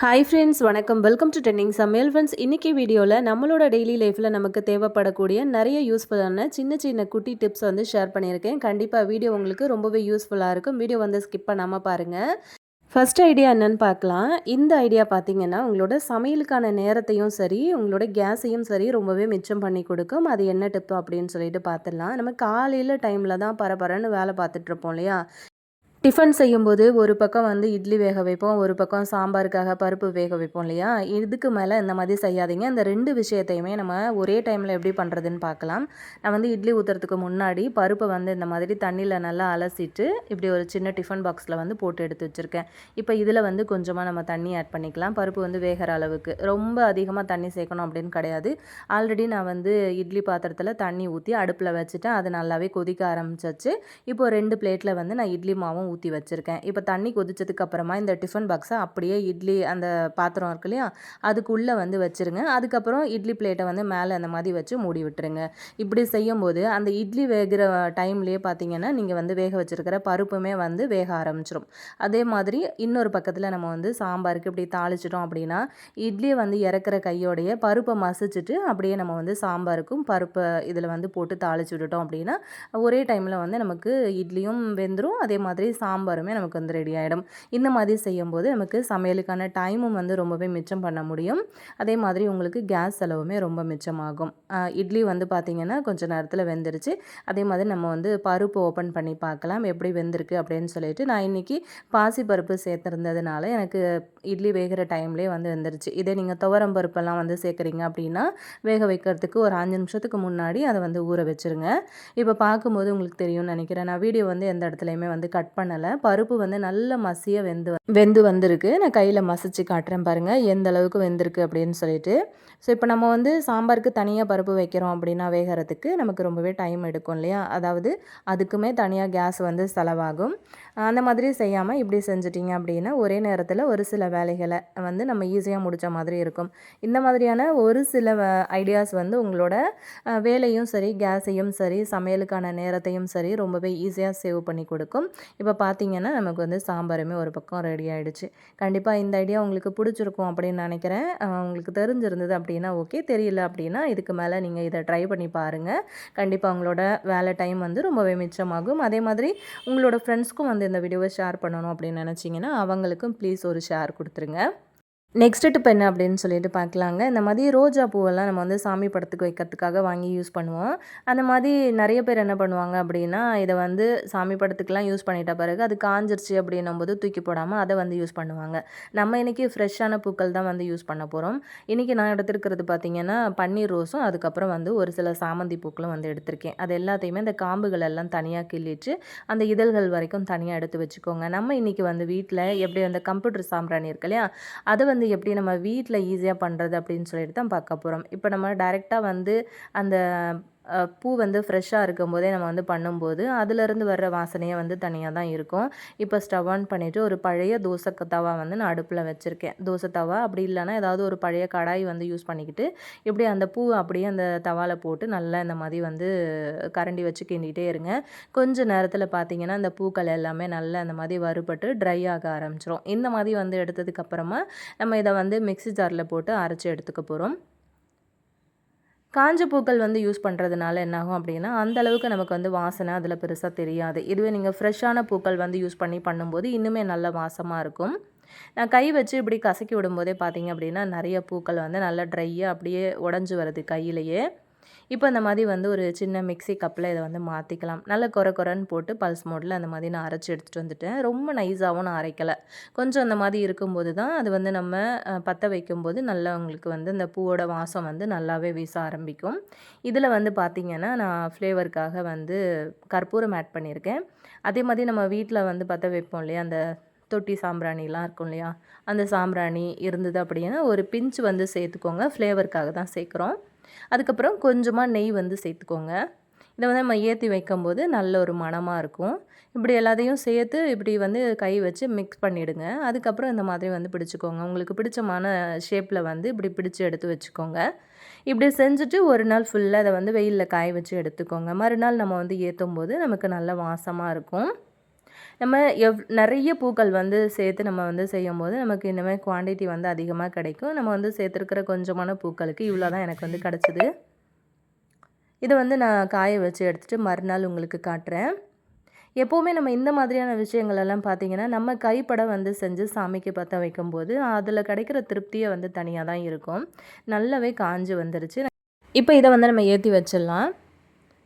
Hi friends வணக்கம். Welcome to trending சமையல் friends இன்றைக்கி வீடியோவில் நம்மளோட டெய்லி லைஃப்பில் நமக்கு தேவைப்படக்கூடிய நிறைய யூஸ்ஃபுல்லான சின்ன சின்ன குட்டி டிப்ஸ் வந்து ஷேர் பண்ணியிருக்கேன். கண்டிப்பாக வீடியோ உங்களுக்கு ரொம்பவே யூஸ்ஃபுல்லாக இருக்கும். வீடியோ வந்து ஸ்கிப் பண்ணாமல் பாருங்கள் ஃபஸ்ட் ஐடியா என்னென்னு பார்க்கலாம். இந்த ஐடியா பார்த்தீங்கன்னா உங்களோட சமையலுக்கான நேரத்தையும் சரி உங்களோட கேஸையும் சரி ரொம்பவே மிச்சம் பண்ணி கொடுக்கும். அது என்ன டிப்பு அப்படின்னு சொல்லிட்டு பார்த்துடலாம் நம்ம காலையில் டைமில் தான் பரபரன்னு வேலை பார்த்துட்ருப்போம் இல்லையா? டிஃபன் செய்யும்போது ஒரு பக்கம் வந்து இட்லி வேக வைப்போம் ஒரு பக்கம் சாம்பாருக்காக பருப்பு வேக வைப்போம் இல்லையா? இதுக்கு மேலே இந்த மாதிரி செய்யாதீங்க. இந்த ரெண்டு விஷயத்தையுமே நம்ம ஒரே டைமில் எப்படி பண்ணுறதுன்னு பார்க்கலாம். நான் வந்து இட்லி ஊற்றுறதுக்கு முன்னாடி பருப்பை வந்து இந்த மாதிரி தண்ணியில் நல்லா அலசிட்டு இப்படி ஒரு சின்ன டிஃபன் பாக்ஸில் வந்து போட்டு எடுத்து வச்சுருக்கேன். இப்போ இதில் வந்து கொஞ்சமாக நம்ம தண்ணி ஆட் பண்ணிக்கலாம். பருப்பு வந்து வேகிற அளவுக்கு. ரொம்ப அதிகமாக தண்ணி சேர்க்கணும் அப்படின்னு கிடையாது. ஆல்ரெடி நான் வந்து இட்லி பாத்திரத்தில் தண்ணி ஊற்றி அடுப்பில் வச்சுட்டேன். அது நல்லாவே கொதிக்க ஆரம்பிச்சிச்சு. இப்போ ரெண்டு பிளேட்டில் வந்து நான் இட்லி மாவும் ஊற்றி வச்சுருக்கேன். இப்போ தண்ணி கொதிச்சதுக்கு அப்புறமா இந்த டிஃபன் பாக்ஸை அப்படியே இட்லி அந்த பாத்திரம் இருக்கு இல்லையா அதுக்குள்ளே வந்து வச்சுருங்க. அதுக்கப்புறம் இட்லி பிளேட்டை வந்து மேலே அந்த மாதிரி வச்சு மூடி விட்டுருங்க. இப்படி செய்யும்போது அந்த இட்லி வேகிற டைம்லேயே பார்த்தீங்கன்னா நீங்கள் வந்து வேக வச்சுருக்கிற பருப்புமே வந்து வேக ஆரம்பிச்சிடும் அதே மாதிரி இன்னொரு பக்கத்தில் நம்ம வந்து சாம்பாருக்கு இப்படி தாளிச்சிட்டோம் அப்படின்னா இட்லியை வந்து இறக்குற கையோடைய பருப்பை மசிச்சுட்டு அப்படியே நம்ம வந்து சாம்பாருக்கும் பருப்பை இதில் வந்து போட்டு தாளிச்சு விட்டுட்டோம் அப்படின்னா ஒரே டைமில் வந்து நமக்கு இட்லியும் வெந்துடும் அதே மாதிரி சாம்பாருமே நமக்கு வந்து ரெடி ஆகிடும் இந்த மாதிரி செய்யும்போது நமக்கு சமையலுக்கான டைமும் வந்து ரொம்பவே மிச்சம் பண்ண முடியும். அதே மாதிரி உங்களுக்கு கேஸ் செலவுமே ரொம்ப மிச்சமாகும். இட்லி வந்து பார்த்திங்கன்னா கொஞ்சம் நேரத்தில் வெந்துருச்சு. அதே மாதிரி நம்ம வந்து பருப்பு ஓப்பன் பண்ணி பார்க்கலாம் எப்படி வெந்திருக்கு அப்படின்னு சொல்லிட்டு நான் இன்றைக்கி பாசி பருப்பு சேர்த்துருந்ததுனால எனக்கு இட்லி வேகிற டைம்லேயே வந்து வெந்துருச்சு. இதே நீங்கள் துவரம் பருப்பெல்லாம் வந்து சேர்க்குறீங்க அப்படின்னா வேக வைக்கிறதுக்கு ஒரு அஞ்சு நிமிஷத்துக்கு முன்னாடி அதை வந்து ஊற வச்சுருங்க. இப்போ பார்க்கும்போது உங்களுக்கு தெரியும்னு நினைக்கிறேன். நான் வீடியோ வந்து எந்த இடத்துலையுமே வந்து கட் பண்ண பண்ணலை. பருப்பு வந்து நல்ல மசிய வெந்து வெந்து வந்திருக்கு. நான் கையில் மசிச்சு காட்டுறேன் பாருங்கள் எந்த அளவுக்கு வெந்திருக்கு அப்படின்னு சொல்லிட்டு. ஸோ இப்போ நம்ம வந்து சாம்பாருக்கு தனியாக பருப்பு வைக்கிறோம் அப்படின்னா வேகிறதுக்கு நமக்கு ரொம்பவே டைம் எடுக்கும் இல்லையா? அதாவது அதுக்குமே தனியாக கேஸ் வந்து செலவாகும். அந்த மாதிரி செய்யாமல் இப்படி செஞ்சிட்டிங்க அப்படின்னா ஒரே நேரத்தில் ஒரு சில வேலைகளை வந்து நம்ம ஈஸியாக முடித்த மாதிரி இருக்கும். இந்த மாதிரியான ஒரு சில ஐடியாஸ் வந்து உங்களோட வேலையும் சரி கேஸையும் சரி சமையலுக்கான நேரத்தையும் சரி ரொம்பவே ஈஸியாக சேவ் பண்ணி கொடுக்கும். இப்போ பார்த்தீங்கன்னா நமக்கு வந்து சாம்பாருமே ஒரு பக்கம் ரெடி ஆகிடுச்சு கண்டிப்பாக இந்த ஐடியா உங்களுக்கு பிடிச்சிருக்கும் அப்படின்னு நினைக்கிறேன். உங்களுக்கு தெரிஞ்சிருந்தது அப்படின்னா ஓகே தெரியல அப்படின்னா இதுக்கு மேலே நீங்கள் இதை ட்ரை பண்ணி பாருங்கள் கண்டிப்பாக உங்களோட வேலை டைம் வந்து ரொம்பவே மிச்சமாகும். அதே மாதிரி உங்களோட ஃப்ரெண்ட்ஸ்க்கும் வந்து இந்த வீடியோவை ஷேர் பண்ணணும் அப்படின்னு நினச்சிங்கன்னா அவங்களுக்கும் ப்ளீஸ் ஒரு ஷேர் கொடுத்துருங்க. நெக்ஸ்ட் டிப் என்ன அப்படின்னு சொல்லிட்டு பார்க்கலாங்க. இந்த மாதிரி ரோஜா பூவெல்லாம் நம்ம வந்து சாமி படத்துக்கு வைக்கிறதுக்காக வாங்கி யூஸ் பண்ணுவோம். அந்த மாதிரி நிறைய பேர் என்ன பண்ணுவாங்க அப்படின்னா இதை வந்து சாமி படத்துக்கெலாம் யூஸ் பண்ணிட்ட பிறகு அது காஞ்சிருச்சு அப்படின்னும் போது தூக்கி போடாமல் அதை வந்து யூஸ் பண்ணுவாங்க. நம்ம இன்றைக்கி ஃப்ரெஷ்ஷான பூக்கள் தான் வந்து யூஸ் பண்ண போகிறோம் இன்றைக்கி நான் எடுத்துருக்கிறது பார்த்திங்கன்னா பன்னீர் ரோஸும் அதுக்கப்புறம் வந்து ஒரு சில சாமந்தி பூக்களும் வந்து எடுத்திருக்கேன். அது எல்லாத்தையுமே அந்த காம்புகள் எல்லாம் தனியாக கிள்ளிட்டு அந்த இதழ்கள் வரைக்கும் தனியாக எடுத்து வச்சுக்கோங்க. நம்ம இன்றைக்கி வந்து வீட்டில் எப்படி அந்த கம்ப்யூட்டர் சாம்பிராணி இருக்கு இல்லையா அதை வந்து வந்து எப்படி நம்ம வீட்டில் ஈஸியாக பண்ணுறது அப்படின்னு சொல்லிட்டு தான் பார்க்க போகிறோம் இப்போ நம்ம டைரெக்டாக வந்து அந்த பூ வந்து ஃப்ரெஷ்ஷாக இருக்கும் போதே நம்ம வந்து பண்ணும்போது அதுலேருந்து வர்ற வாசனையே வந்து தனியாக தான் இருக்கும். இப்போ ஸ்டவ் ஆன் பண்ணிவிட்டு ஒரு பழைய தோசை தவா வந்து நான் அடுப்பில் வச்சுருக்கேன். தோசை தவா அப்படி இல்லைனா ஏதாவது ஒரு பழைய கடாய் வந்து யூஸ் பண்ணிக்கிட்டு இப்படி அந்த பூ அப்படியே அந்த தவாவில் போட்டு நல்லா இந்த மாதிரி வந்து கரண்டி வச்சு கிண்டிகிட்டே இருங்க. கொஞ்சம் நேரத்தில் பார்த்தீங்கன்னா அந்த பூக்கள் எல்லாமே நல்லா அந்த மாதிரி வறுபட்டு ட்ரை ஆக ஆரம்பிச்சிரும். இந்த மாதிரி வந்து எடுத்ததுக்கப்புறமா நம்ம இதை வந்து மிக்சி ஜாரில் போட்டு அரைச்சி எடுத்துக்க போகிறோம் காஞ்ச பூக்கள் வந்து யூஸ் பண்ணுறதுனால என்னாகும் அப்படின்னா அந்த அளவுக்கு நமக்கு வந்து வாசனை அதில் பெருசாக தெரியாது. இதுவே நீங்கள் ஃப்ரெஷ்ஷான பூக்கள் வந்து யூஸ் பண்ணி பண்ணும்போது இன்னுமே நல்ல வாசமாக இருக்கும். நான் கை வச்சு இப்படி கசக்கி விடும்போதே பார்த்தீங்க அப்படின்னா நிறைய பூக்கள் வந்து நல்லா ட்ரையாக அப்படியே உடஞ்சி வருது கையிலையே. இப்போ இந்த மாதிரி வந்து ஒரு சின்ன மிக்சி கப்பில் இதை வந்து மாற்றிக்கலாம் நல்ல குறை குறைன்னு போட்டு பல்ஸ் மோடில் அந்த மாதிரி நான் அரைச்சி எடுத்துகிட்டு வந்துட்டேன். ரொம்ப நைஸாகவும் நான் அரைக்கலை. கொஞ்சம் அந்த மாதிரி இருக்கும்போது தான் அது வந்து நம்ம பற்ற வைக்கும்போது நல்லா உங்களுக்கு வந்து இந்த பூவோட வாசம் வந்து நல்லாவே வீச ஆரம்பிக்கும். இதில் வந்து பார்த்திங்கன்னா நான் ஃப்ளேவருக்காக வந்து கற்பூரம் ஆட் பண்ணியிருக்கேன். அதே மாதிரி நம்ம வீட்டில் வந்து பற்ற வைப்போம் இல்லையா? அந்த தொட்டி சாம்பிராணிலாம் இருக்கும் இல்லையா? அந்த சாம்பிராணி இருந்தது அப்படின்னா ஒரு பிஞ்சு வந்து சேர்த்துக்கோங்க. ஃப்ளேவருக்காக தான் சேர்க்குறோம். அதுக்கப்புறம் கொஞ்சமாக நெய் வந்து சேர்த்துக்கோங்க. இதை வந்து நம்ம ஏற்றி வைக்கும்போது நல்ல ஒரு மணமாக இருக்கும். இப்படி எல்லாத்தையும் சேர்த்து இப்படி வந்து கை வச்சு மிக்ஸ் பண்ணிவிடுங்க அதுக்கப்புறம் இந்த மாதிரி வந்து பிடிச்சிக்கோங்க. உங்களுக்கு பிடிச்சமான ஷேப்பில் வந்து இப்படி பிடிச்சி எடுத்து வச்சுக்கோங்க. இப்படி செஞ்சுட்டு ஒரு நாள் ஃபுல்லாக அதை வந்து வெயிலில் காய வச்சு எடுத்துக்கோங்க. மறுநாள் நம்ம வந்து ஏற்றும் போது நமக்கு நல்ல வாசமாக இருக்கும். நம்ம எவ் நிறைய பூக்கள் வந்து சேர்த்து நம்ம வந்து செய்யும் போது நமக்கு இனிமேல் குவான்டிட்டி வந்து அதிகமாக கிடைக்கும். நம்ம வந்து சேர்த்துருக்கிற கொஞ்சமான பூக்களுக்கு இவ்வளோ தான் எனக்கு வந்து கிடச்சிது. இதை வந்து நான் காய வச்சு எடுத்துகிட்டு மறுநாள் உங்களுக்கு காட்டுறேன். எப்போவுமே நம்ம இந்த மாதிரியான விஷயங்கள் எல்லாம் நம்ம கைப்பட வந்து செஞ்சு சாமிக்கு பற்ற வைக்கும்போது அதில் கிடைக்கிற திருப்தியை வந்து தனியாக தான் இருக்கும். நல்லாவே காஞ்சு வந்துருச்சு. இப்போ இதை வந்து நம்ம ஏற்றி வச்சிடலாம்.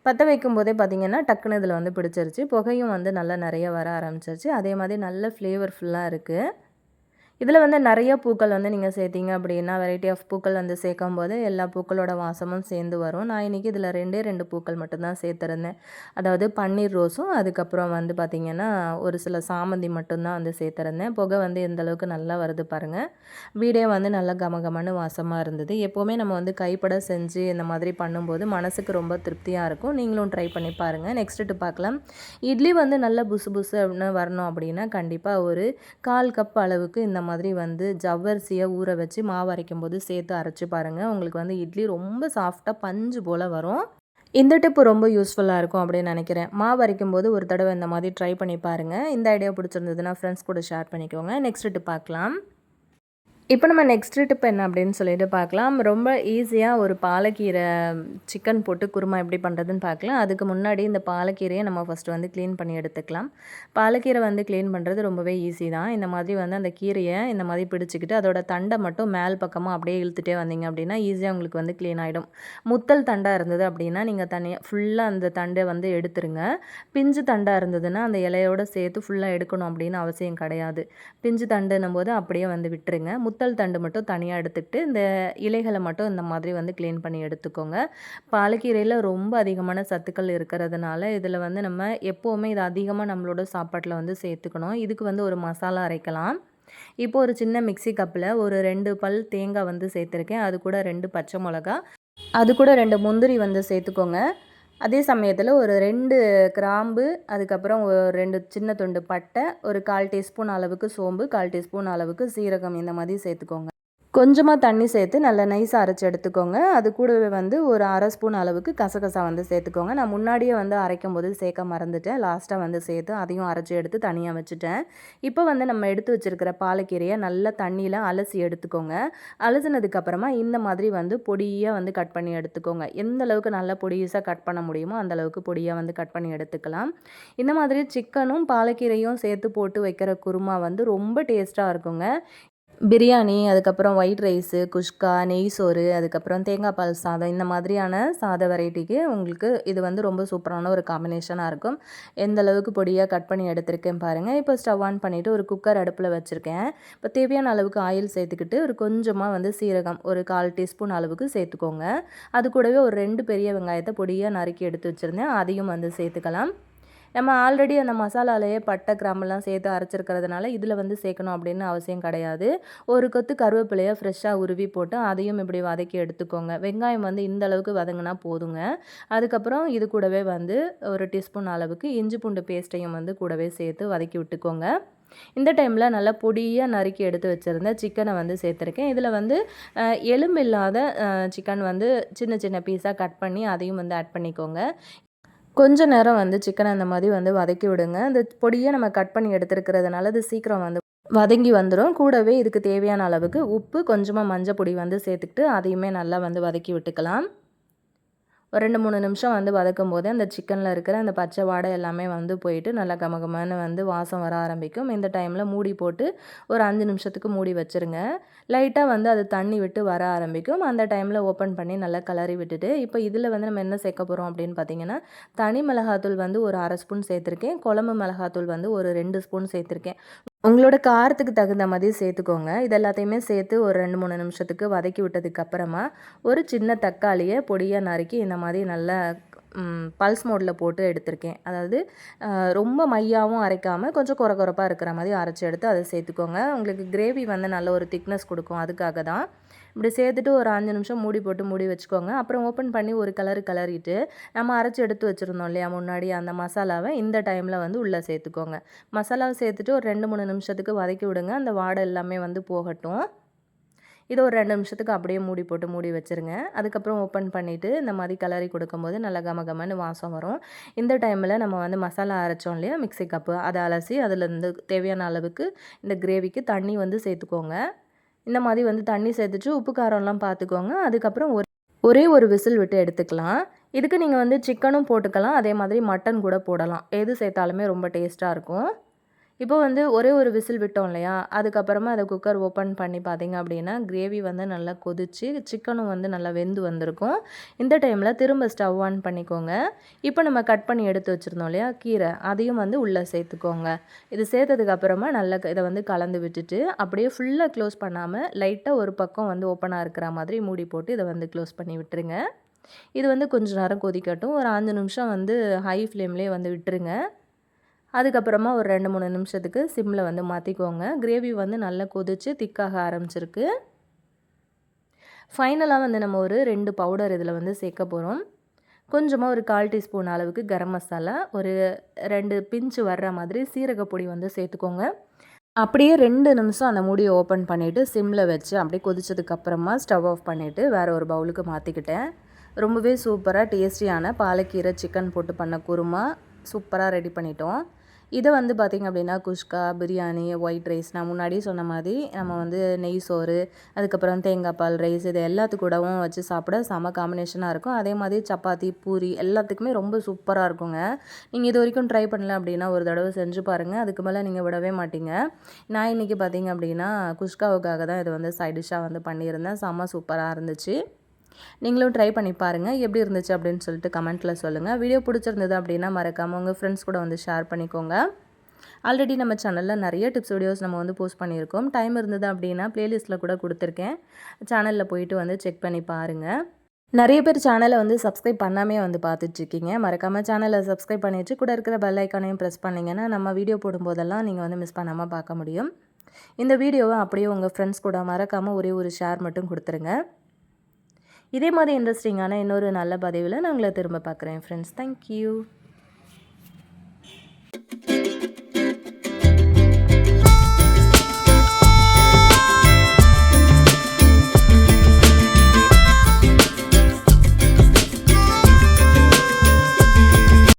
பற்ற வைக்கும் போதே பார்த்திங்கன்னா டக்குன்னு இதில் வந்து பிடிச்சிருச்சு. புகையும் வந்து நல்லா நிறைய வர ஆரம்பிச்சிருச்சு. அதே மாதிரி நல்ல ஃப்ளேவர்ஃபுல்லாக இருக்குது இதில் வந்து நிறைய பூக்கள் வந்து நீங்கள் சேர்த்திங்க அப்படின்னா வெரைட்டி ஆஃப் பூக்கள் வந்து சேர்க்கும் போது எல்லா பூக்களோட வாசமும் சேர்ந்து வரும். நான் இன்றைக்கி இதில் ரெண்டே ரெண்டு பூக்கள் மட்டும்தான் சேர்த்துருந்தேன். அதாவது பன்னீர் ரோஸும் அதுக்கப்புறம் வந்து பார்த்திங்கன்னா ஒரு சில சாமந்தி மட்டும்தான் வந்து சேர்த்துருந்தேன். புகை வந்து எந்த அளவுக்கு நல்லா வருது பாருங்கள் வீடே வந்து நல்லா கமகமன்னு வாசமாக இருந்தது. எப்போவுமே நம்ம வந்து கைப்பட செஞ்சு இந்த மாதிரி பண்ணும்போது மனசுக்கு ரொம்ப திருப்தியாக இருக்கும். நீங்களும் ட்ரை பண்ணி பாருங்கள் நெக்ஸ்ட்டு பார்க்கலாம். இட்லி வந்து நல்லா புசு புசுன்னு அப்படின்னு வரணும் அப்படின்னா கண்டிப்பாக ஒரு கால் கப் அளவுக்கு இந்த மாதிரி மாதிரி வந்து ஜவ்வரிசியை ஊற வச்சு மாவு அரைக்கும் போது சேர்த்து அரைச்சி பாருங்கள் உங்களுக்கு வந்து இட்லி ரொம்ப சாஃப்டாக பஞ்சு போல் வரும். இந்த டிப்பு ரொம்ப யூஸ்ஃபுல்லாக இருக்கும் அப்படின்னு நினைக்கிறேன். மாவு அரைக்கும் போது ஒரு தடவை இந்த மாதிரி ட்ரை பண்ணி பாருங்கள் இந்த ஐடியா பிடிச்சிருந்ததுன்னா ஃப்ரெண்ட்ஸ் கூட ஷேர் பண்ணிக்கோங்க. நெக்ஸ்ட் டிப் பார்க்கலாம். இப்போ நம்ம நெக்ஸ்ட் டிப் என்ன அப்படின்னு சொல்லிட்டு பார்க்கலாம். ரொம்ப ஈஸியாக ஒரு பாலக்கீரை சிக்கன் போட்டு குருமா எப்படி பண்ணுறதுன்னு பார்க்கலாம். அதுக்கு முன்னாடி இந்த பாலக்கீரையை நம்ம ஃபஸ்ட்டு வந்து க்ளீன் பண்ணி எடுத்துக்கலாம். பாலக்கீரை வந்து க்ளீன் பண்ணுறது ரொம்பவே ஈஸி தான். இந்த மாதிரி வந்து அந்த கீரையை இந்த மாதிரி பிடிச்சிக்கிட்டு அதோட தண்டை மட்டும் மேல் பக்கமாக அப்படியே இழுத்துட்டே வந்தீங்க அப்படின்னா ஈஸியாக உங்களுக்கு வந்து க்ளீன் ஆகிடும் முத்தல் தண்டாக இருந்தது அப்படின்னா நீங்கள் தனியாக ஃபுல்லாக அந்த தண்டை வந்து எடுத்துருங்க. பிஞ்சு தண்டாக இருந்ததுன்னா அந்த இலையோடு சேர்த்து ஃபுல்லாக எடுக்கணும் அப்படின்னு அவசியம் கிடையாது. பிஞ்சு தண்டுன்னும் போது அப்படியே வந்து விட்டுருங்க. முத்தல் தண்டு மட்டும் தனியாக எடுத்துக்கிட்டு இந்த இலைகளை மட்டும் இந்த மாதிரி வந்து க்ளீன் பண்ணி எடுத்துக்கோங்க. பாலக்கீரையில் ரொம்ப அதிகமான சத்துக்கள் இருக்கிறதுனால இதில் வந்து நம்ம எப்போவுமே இது அதிகமாக நம்மளோட சாப்பாட்டில் வந்து சேர்த்துக்கணும். இதுக்கு வந்து ஒரு மசாலா அரைக்கலாம். இப்போ ஒரு சின்ன மிக்சி கப்பில் ஒரு ரெண்டு பல் தேங்காய் வந்து சேர்த்துருக்கேன். அது கூட ரெண்டு பச்சை மிளகா அது கூட ரெண்டு முந்திரி வந்து சேர்த்துக்கோங்க. அதே சமயத்தில் ஒரு ரெண்டு கிராம்பு அதுக்கப்புறம் ஒரு ரெண்டு சின்ன துண்டு பட்டை ஒரு கால் டீஸ்பூன் அளவுக்கு சோம்பு கால் டீஸ்பூன் அளவுக்கு சீரகம் இந்த மாதிரி சேர்த்துக்கோங்க. கொஞ்சமாக தண்ணி சேர்த்து நல்லா நைஸாக அரைச்சி எடுத்துக்கோங்க. அது கூடவே வந்து ஒரு அரை ஸ்பூன் அளவுக்கு கசகசா வந்து சேர்த்துக்கோங்க. நான் முன்னாடியே வந்து அரைக்கும் போது சேர்க்க மறந்துட்டேன். லாஸ்ட்டாக வந்து சேர்த்து அதையும் அரைச்சி எடுத்து தனியாக வச்சுட்டேன். இப்போ வந்து நம்ம எடுத்து வச்சுருக்கிற பாலக்கீரையை நல்லா தண்ணியில் அலசி எடுத்துக்கோங்க. அலசினதுக்கப்புறமா இந்த மாதிரி வந்து பொடியாக வந்து கட் பண்ணி எடுத்துக்கோங்க. எந்த அளவுக்கு நல்லா பொடியூஸாக கட் பண்ண முடியுமோ அந்த அளவுக்கு பொடியாக வந்து கட் பண்ணி எடுத்துக்கலாம். இந்த மாதிரி சிக்கனும் பாலக்கீரையும் சேர்த்து போட்டு வைக்கிற குருமா வந்து ரொம்ப டேஸ்ட்டாக இருக்குங்க. பிரியாணி அதுக்கப்புறம் ஒயிட் ரைஸு குஷ்கா நெய் சோறு அதுக்கப்புறம் தேங்காய் பால் சாதம் இந்த மாதிரியான சாத வெரைட்டிக்கு உங்களுக்கு இது வந்து ரொம்ப சூப்பரான ஒரு காம்பினேஷனாக இருக்கும். எந்த அளவுக்கு பொடியாக கட் பண்ணி எடுத்திருக்கேன் பாருங்கள் இப்போ ஸ்டவ் ஆன் பண்ணிவிட்டு ஒரு குக்கர் அடுப்பில் வச்சுருக்கேன். இப்போ தேவையான அளவுக்கு ஆயில் சேர்த்துக்கிட்டு ஒரு கொஞ்சமாக வந்து சீரகம் ஒரு கால் டீஸ்பூன் அளவுக்கு சேர்த்துக்கோங்க. அது கூடவே ஒரு ரெண்டு பெரிய வெங்காயத்தை பொடியாக நறுக்கி எடுத்து வச்சுருந்தேன். அதையும் வந்து சேர்த்துக்கலாம். நம்ம ஆல்ரெடி அந்த மசாலாலேயே பட்டை கிராம்பெல்லாம் சேர்த்து அரைச்சிருக்கிறதுனால இதில் வந்து சேர்க்கணும் அப்படின்னு அவசியம் கிடையாது. ஒரு கொத்து கருவேப்பிலையை ஃப்ரெஷ்ஷாக உருவி போட்டு அதையும் இப்படி வதக்கி எடுத்துக்கோங்க. வெங்காயம் வந்து இந்த அளவுக்கு வதங்கினா போதுங்க. அதுக்கப்புறம் இது கூடவே வந்து ஒரு டீஸ்பூன் அளவுக்கு இஞ்சி பூண்டு பேஸ்ட்டையும் வந்து கூடவே சேர்த்து வதக்கி விட்டுக்கோங்க. இந்த டைமில் நல்லா பொடியாக நறுக்கி எடுத்து வச்சுருந்த சிக்கனை வந்து சேர்த்துருக்கேன். இதில் வந்து எலும்பு இல்லாத சிக்கன் வந்து சின்ன சின்ன பீஸாக கட் பண்ணி அதையும் வந்து ஆட் பண்ணிக்கோங்க. கொஞ்சம் நேரம் வந்து சிக்கனை அந்த மாதிரி வந்து வதக்கி விடுங்க. அந்த பொடியை நம்ம கட் பண்ணி எடுத்துருக்கிறதுனால அது சீக்கிரம் வந்து வதங்கி வந்துடும் கூடவே இதுக்கு தேவையான அளவுக்கு உப்பு கொஞ்சமாக மஞ்சள் பொடி வந்து சேர்த்துக்கிட்டு அதையுமே நல்லா வந்து வதக்கி விட்டுக்கலாம். ஒரு ரெண்டு மூணு நிமிஷம் வந்து வதக்கும் போது அந்த சிக்கனில் இருக்கிற அந்த பச்சை வாடை எல்லாமே வந்து போயிட்டு நல்லா கமகமான வந்து வாசம் வர ஆரம்பிக்கும். இந்த டைமில் மூடி போட்டு ஒரு அஞ்சு நிமிஷத்துக்கு மூடி வச்சுருங்க. லைட்டாக வந்து அது தண்ணி விட்டு வர ஆரம்பிக்கும். அந்த டைமில் ஓப்பன் பண்ணி நல்லா கலரி விட்டுட்டு இப்போ இதில் வந்து நம்ம என்ன சேர்க்க போகிறோம் அப்படின்னு பார்த்தீங்கன்னா தனி மிளகாத்தூள் வந்து ஒரு அரை ஸ்பூன் சேர்த்துருக்கேன். குழம்பு மிளகாத்தூள் வந்து ஒரு ரெண்டு ஸ்பூன் சேர்த்துருக்கேன். உங்களோட காரத்துக்கு தகுந்த மாதிரி சேர்த்துக்கோங்க. இது எல்லாத்தையுமே சேர்த்து ஒரு ரெண்டு மூணு நிமிஷத்துக்கு வதக்கி விட்டதுக்கப்புறமா ஒரு சின்ன தக்காளியை பொடியாக நறுக்கி இந்த மாதிரி நல்லா பல்ஸ் மோடில் போட்டு எடுத்திருக்கேன். அதாவது ரொம்ப மையாகவும் அரைக்காமல் கொஞ்சம் குறை குறைப்பாக இருக்கிற மாதிரி அரைச்சி எடுத்து அதை சேர்த்துக்கோங்க. உங்களுக்கு கிரேவி வந்து நல்ல ஒரு திக்னஸ் கொடுக்கும். அதுக்காக தான். இப்படி சேர்த்துட்டு ஒரு அஞ்சு நிமிஷம் மூடி போட்டு மூடி வச்சுக்கோங்க. அப்புறம் ஓப்பன் பண்ணி ஒரு கலர் கலரிட்டு நம்ம அரைச்சி எடுத்து வச்சுருந்தோம் இல்லையா முன்னாடி அந்த மசாலாவை இந்த டைமில் வந்து உள்ளே சேர்த்துக்கோங்க. மசாலாவை சேர்த்துட்டு ஒரு ரெண்டு மூணு நிமிஷத்துக்கு வதக்கி விடுங்க. அந்த வாடை எல்லாமே வந்து போகட்டும். இதை ஒரு ரெண்டு நிமிஷத்துக்கு அப்படியே மூடி போட்டு மூடி வச்சுருங்க. அதுக்கப்புறம் ஓப்பன் பண்ணிவிட்டு இந்த மாதிரி கலரி கொடுக்கும்போது நல்லா கம கமன்னு வாசம் வரும். இந்த டைமில் நம்ம வந்து மசாலா அரைச்சோம் இல்லையா? மிக்ஸி கப்பு அதை அலசி அதில் இருந்து தேவையான அளவுக்கு இந்த கிரேவிக்கு தண்ணி வந்து சேர்த்துக்கோங்க. இந்த மாதிரி வந்து தண்ணி சேர்த்துட்டு உப்பு காரம்லாம் பார்த்துக்கோங்க அதுக்கப்புறம் ஒரு ஒரே ஒரு விசில் விட்டு எடுத்துக்கலாம். இதுக்கு நீங்கள் வந்து சிக்கனும் போட்டுக்கலாம். அதே மாதிரி மட்டன் கூட போடலாம். எது சேர்த்தாலுமே ரொம்ப டேஸ்ட்டாக இருக்கும். இப்போ வந்து ஒரே ஒரு விசில் விட்டோம் இல்லையா? அதுக்கப்புறமா அதை குக்கர் ஓப்பன் பண்ணி பார்த்தீங்க அப்படின்னா கிரேவி வந்து நல்லா கொதிச்சு சிக்கனும் வந்து நல்லா வெந்து வந்திருக்கும். இந்த டைமில் திரும்ப ஸ்டவ் ஆன் பண்ணிக்கோங்க. இப்போ நம்ம கட் பண்ணி எடுத்து வச்சுருந்தோம் இல்லையா கீரை. அதையும் வந்து உள்ளே சேர்த்துக்கோங்க. இது சேர்த்ததுக்கப்புறமா நல்லா இதை வந்து கலந்து விட்டுட்டு அப்படியே ஃபுல்லாக க்ளோஸ் பண்ணாமல் லைட்டாக ஒரு பக்கம் வந்து ஓப்பனாக இருக்கிற மாதிரி மூடி போட்டு இதை வந்து க்ளோஸ் பண்ணி விட்டுருங்க. இது வந்து கொஞ்சம் நேரம் கொதிக்கட்டும். ஒரு அஞ்சு நிமிஷம் வந்து ஹை ஃப்ளேம்லேயே வந்து விட்டுருங்க. அதுக்கப்புறமா ஒரு ரெண்டு மூணு நிமிஷத்துக்கு சிம்மில் வந்து மாற்றிக்கோங்க கிரேவி வந்து நல்லா கொதித்து திக்காக ஆரம்பிச்சிருக்கு. ஃபைனலாக வந்து நம்ம ஒரு ரெண்டு பவுடர் இதில் வந்து சேர்க்க போகிறோம் கொஞ்சமாக ஒரு கால் டீஸ்பூன் அளவுக்கு கரம் மசாலா ஒரு ரெண்டு பிஞ்சு வர்ற மாதிரி சீரகப்பொடி வந்து சேர்த்துக்கோங்க. அப்படியே ரெண்டு நிமிஷம் அந்த மூடியை ஓப்பன் பண்ணிவிட்டு சிம்மில் வச்சு அப்படியே கொதிச்சதுக்கப்புறமா ஸ்டவ் ஆஃப் பண்ணிவிட்டு வேறு ஒரு பவுலுக்கு மாற்றிக்கிட்டேன் ரொம்பவே சூப்பராக டேஸ்டியான பாலக்கீரை சிக்கன் போட்டு பண்ண குருமா சூப்பராக ரெடி பண்ணிட்டோம். இதை வந்து பார்த்திங்க அப்படின்னா குஷ்கா பிரியாணி ஒயிட் ரைஸ் நான் முன்னாடியே சொன்ன மாதிரி நம்ம வந்து நெய் சோறு அதுக்கப்புறம் தேங்காய் பால் ரைஸ் இது எல்லாத்து கூடவும் வச்சு சாப்பிட செம காம்பினேஷனாக இருக்கும். அதே மாதிரி சப்பாத்தி பூரி எல்லாத்துக்குமே ரொம்ப சூப்பராக இருக்குங்க. நீங்கள் இது வரைக்கும் ட்ரை பண்ணல அப்படின்னா ஒரு தடவை செஞ்சு பாருங்கள் அதுக்கு மேலே நீங்கள் விடவே மாட்டீங்க. நான் இன்றைக்கி பார்த்திங்க அப்படின்னா குஷ்காவுக்காக தான் இது வந்து சைடிஷ்ஷாக வந்து பண்ணியிருந்தேன். செம்ம சூப்பராக இருந்துச்சு. நீங்களும் ட்ரை பண்ணி பாருங்கள் எப்படி இருந்துச்சு அப்படின்னு சொல்லிட்டு கமெண்ட்டில் சொல்லுங்கள் வீடியோ பிடிச்சிருந்தது அப்படின்னா மறக்காமல் உங்கள் ஃப்ரெண்ட்ஸ் கூட வந்து ஷேர் பண்ணிக்கோங்க. ஆல்ரெடி நம்ம சேனலில் நிறைய டிப்ஸ் வீடியோஸ் நம்ம வந்து போஸ்ட் பண்ணியிருக்கோம். டைம் இருந்தது அப்படின்னா ப்ளேலிஸ்ட்டில் கூட கொடுத்துருக்கேன். சேனலில் போயிட்டு வந்து செக் பண்ணி பாருங்கள் நிறைய பேர் சேனலை வந்து சப்ஸ்கிரைப் பண்ணாமே வந்து பார்த்துட்ருக்கீங்க மறக்காமல் சேனலை சப்ஸ்கிரைப் பண்ணிவிட்டு கூட இருக்கிற பெல் ஐக்கானையும் ப்ரெஸ் பண்ணிங்கன்னா நம்ம வீடியோ போடும்போதெல்லாம் நீங்கள் வந்து மிஸ் பண்ணாமல் பார்க்க முடியும். இந்த வீடியோவை அப்படியே உங்கள் ஃப்ரெண்ட்ஸ் கூட மறக்காமல் ஒரே ஒரு ஷேர் மட்டும் கொடுத்துருங்க. இதே மாதிரி இன்ட்ரெஸ்டிங்கான இன்னொரு நல்ல பதிவில் நான் உங்களை திரும்ப பார்க்குறேன் ஃப்ரெண்ட்ஸ் தேங்க்யூ